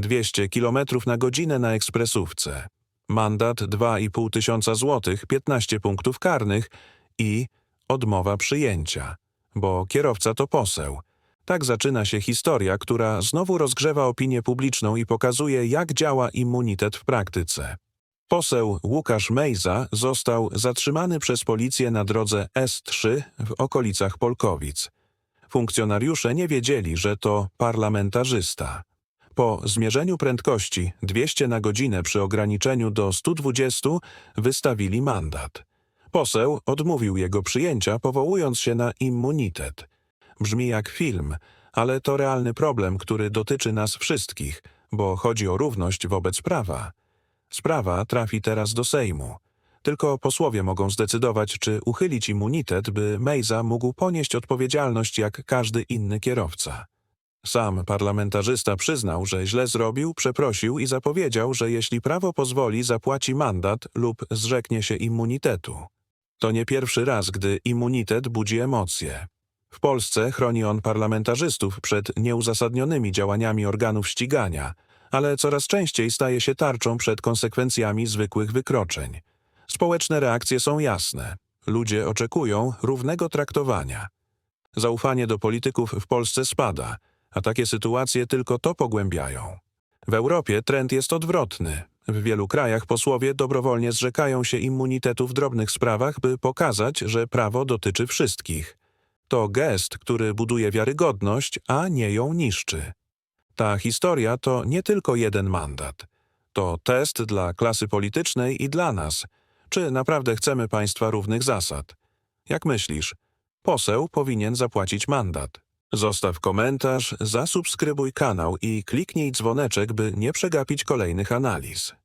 200 km na godzinę na ekspresówce. Mandat 2,5 tysiąca złotych, 15 punktów karnych i odmowa przyjęcia, bo kierowca to poseł. Tak zaczyna się historia, która znowu rozgrzewa opinię publiczną i pokazuje, jak działa immunitet w praktyce. Poseł Łukasz Mejza został zatrzymany przez policję na drodze S3 w okolicach Polkowic. Funkcjonariusze nie wiedzieli, że to parlamentarzysta. Po zmierzeniu prędkości 200 na godzinę przy ograniczeniu do 120 wystawili mandat. Poseł odmówił jego przyjęcia, powołując się na immunitet. Brzmi jak film, ale to realny problem, który dotyczy nas wszystkich, bo chodzi o równość wobec prawa. Sprawa trafi teraz do Sejmu. Tylko posłowie mogą zdecydować, czy uchylić immunitet, by Mejza mógł ponieść odpowiedzialność jak każdy inny kierowca. Sam parlamentarzysta przyznał, że źle zrobił, przeprosił i zapowiedział, że jeśli prawo pozwoli, zapłaci mandat lub zrzeknie się immunitetu. To nie pierwszy raz, gdy immunitet budzi emocje. W Polsce chroni on parlamentarzystów przed nieuzasadnionymi działaniami organów ścigania, ale coraz częściej staje się tarczą przed konsekwencjami zwykłych wykroczeń. Społeczne reakcje są jasne. Ludzie oczekują równego traktowania. Zaufanie do polityków w Polsce spada, a takie sytuacje tylko to pogłębiają. W Europie trend jest odwrotny. W wielu krajach posłowie dobrowolnie zrzekają się immunitetu w drobnych sprawach, by pokazać, że prawo dotyczy wszystkich. To gest, który buduje wiarygodność, a nie ją niszczy. Ta historia to nie tylko jeden mandat. To test dla klasy politycznej i dla nas. Czy naprawdę chcemy państwa równych zasad? Jak myślisz? Poseł powinien zapłacić mandat. Zostaw komentarz, zasubskrybuj kanał i kliknij dzwoneczek, by nie przegapić kolejnych analiz.